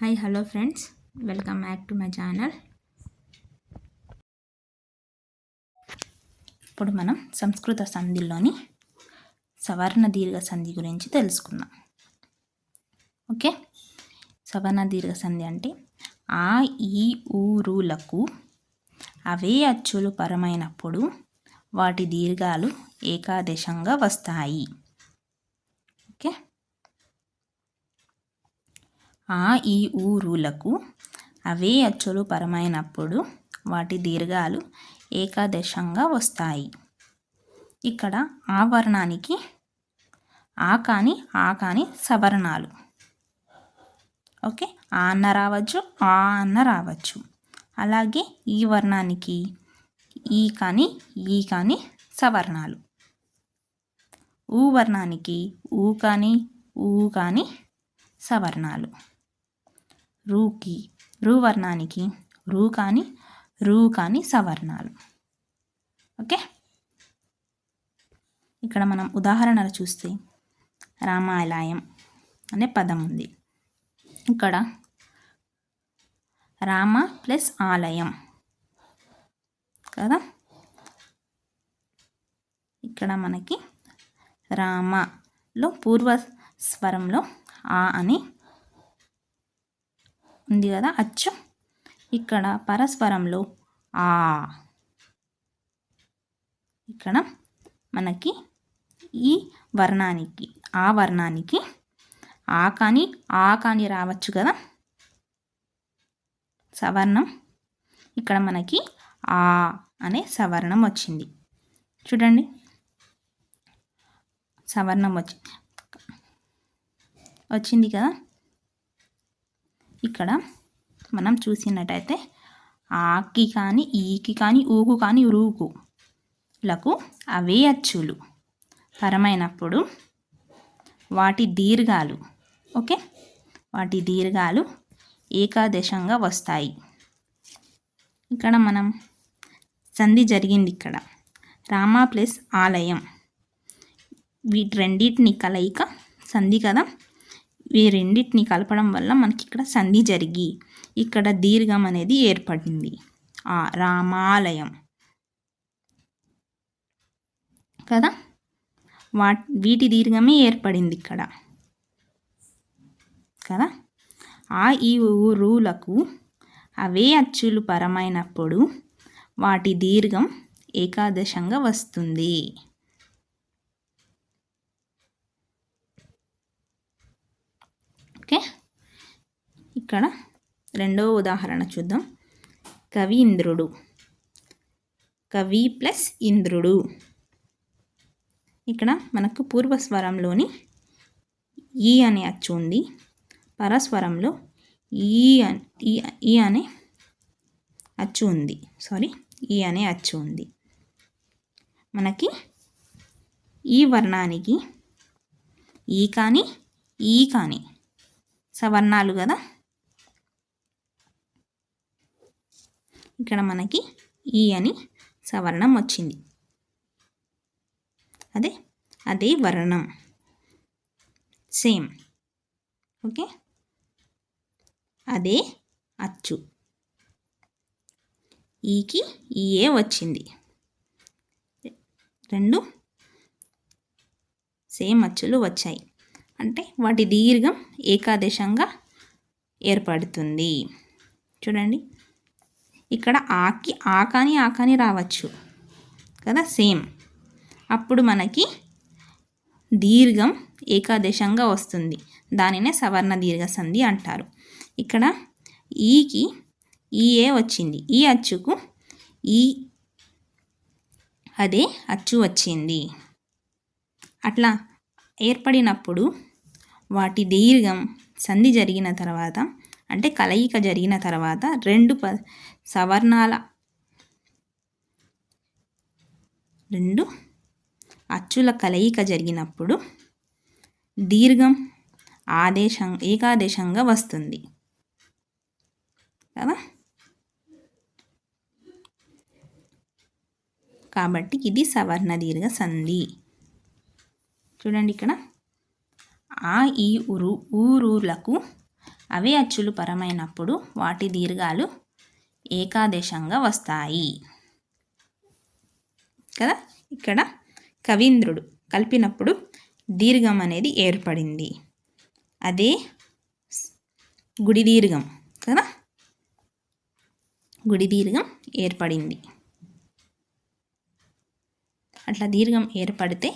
Hi hello friends welcome back to my channel ఇప్పుడు మనం సంస్కృత సంధిలోని సవర్ణ దీర్ఘ సంధి గురించి తెలుసుకుందాం. ఓకే సవర్ణ దీర్ఘ సంధి అంటే ఆ ఈ ఊరులకు అవే అచ్చులు పరమైనప్పుడు వాటి దీర్ఘాలు ఏకాదేశంగా వస్తాయి. ఓకే ఆ ఈ ఊరులకు అవే అచ్చులు పరమైనప్పుడు వాటి దీర్ఘాలు ఏకాదశంగా వస్తాయి. ఇక్కడ ఆ వర్ణానికి ఆ కాని ఆ కాని సవర్ణాలు. ఓకే? ఆ అన్న రావచ్చు ఆ అన్న రావచ్చు. అలాగే ఈ వర్ణానికి ఈ కానీ ఈ కానీ సవర్ణాలు. ఊ వర్ణానికి ఊ కానీ ఊ కాని సవర్ణాలు. రూకి. రూ వర్ణానికి. రూ కానీ రూ కాని సవర్ణాలు. ఓకే? ఇక్కడ మనం ఉదాహరణలు చూస్తే రామాలయం అనే పదం ఉంది. ఇక్కడ రామ ప్లస్ ఆలయం. కదా? ఇక్కడ మనకి రామలో పూర్వ స్వరంలో ఆ అని ఉంది కదా అచ్చు. ఇక్కడ పరస్పరంలో ఆ. ఇక్కడ మనకి ఈ వర్ణానికి ఆ వర్ణానికి ఆ కానీ ఆ కానీ రావచ్చు కదా. సవర్ణం. ఇక్కడ మనకి ఆ అనే సవర్ణం వచ్చింది. చూడండి. సవర్ణం వచ్చి వచ్చింది కదా. ఇక్కడ మనం చూసినట్టయితే ఆకి కానీ ఈకి కానీ ఊకు కానీ రూకు లకు అవే అచ్చులు. పరమైనప్పుడు వాటి దీర్ఘాలు ఓకే? వాటి దీర్ఘాలు ఏకాదశంగా వస్తాయి. ఇక్కడ మనం సంధి జరిగింది ఇక్కడ. రామ ప్లస్ ఆలయం. వీటి రెండింటిని కలయిక సంధి కదా? ఈ రెండింటిని కలపడం వల్ల మనకి ఇక్కడ సంధి జరిగి ఇక్కడ దీర్ఘం అనేది ఏర్పడింది. ఆ రామాలయం. కదా? వా వీటి దీర్ఘమే ఏర్పడింది ఇక్కడ. కదా? ఆ ఈ ఊరులకు అవే అచ్చులు పరమైనప్పుడు వాటి దీర్ఘం ఏకాదశంగా వస్తుంది. ఓకే. ఇక్కడ రెండవ ఉదాహరణ చూద్దాం. కవి ఇంద్రుడు. కవి ప్లస్ ఇంద్రుడు. ఇక్కడ మనకు పూర్వస్వరంలోని ఈ అనే అచ్చు ఉంది. పరస్వరంలో ఈ ఈ అనే అచ్చు ఉంది. సారీ ఈ అనే అచ్చు ఉంది. మనకి ఈ వర్ణానికి ఈ కానీ ఈ కానీ సవర్ణాలు కదా? ఇక్కడ మనకి ఈ అని సవర్ణం వచ్చింది. అదే అదే వర్ణం. సేమ్. ఓకే? అదే అచ్చు. ఈకి ఈఏ వచ్చింది. రెండు సేమ్ అచ్చులు వచ్చాయి. అంటే వాటి దీర్ఘం ఏకాదశంగా ఏర్పడుతుంది. చూడండి. ఇక్కడ ఆకి ఆకాని ఆకాని రావచ్చు కదా? సేమ్. అప్పుడు మనకి దీర్ఘం ఏకాదశంగా వస్తుంది. దానినే సవర్ణ దీర్ఘ సంధి అంటారు. ఇక్కడ ఈకి ఈఏ వచ్చింది. ఈ అచ్చుకు ఈ అదే అచ్చు వచ్చింది. అట్లా ఏర్పడినప్పుడు వాటి దీర్ఘం సంధి జరిగిన తర్వాత అంటే కలయిక జరిగిన తర్వాత రెండు ప సవర్ణాల రెండు అచ్చుల కలయిక జరిగినప్పుడు దీర్ఘం ఆదేశం ఏకాదేశంగా వస్తుంది. కదా? కాబట్టి ఇది సవర్ణ దీర్ఘ సంధి. చూడండి ఇక్కడ. ఆ ఈ ఉరు ఊరులకు అవే అచ్చులు పరమైనప్పుడు వాటి దీర్ఘాలు ఏకాదేశంగా వస్తాయి. కదా? ఇక్కడ కవీంద్రుడు కలిపినప్పుడు దీర్ఘం అనేది ఏర్పడింది. అదే గుడి దీర్ఘం కదా? గుడి దీర్ఘం ఏర్పడింది. అట్లా దీర్ఘం ఏర్పడితే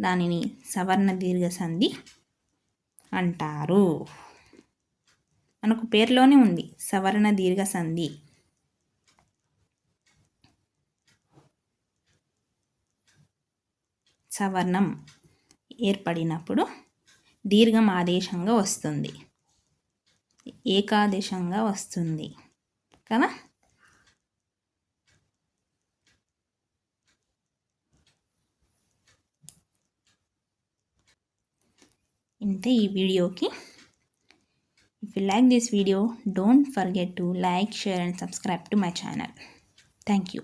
దానిని సవర్ణ దీర్ఘ సంధి అంటారు. మనకు పేరులోనే ఉంది. సవర్ణ దీర్ఘ సంధి సవర్ణం ఏర్పడినప్పుడు దీర్ఘం ఆదేశంగా వస్తుంది. ఏకాదేశంగా వస్తుంది. కదా? ఇంతే ఈ వీడియోకి. If you like this video don't forget to like share and subscribe to my channel thank you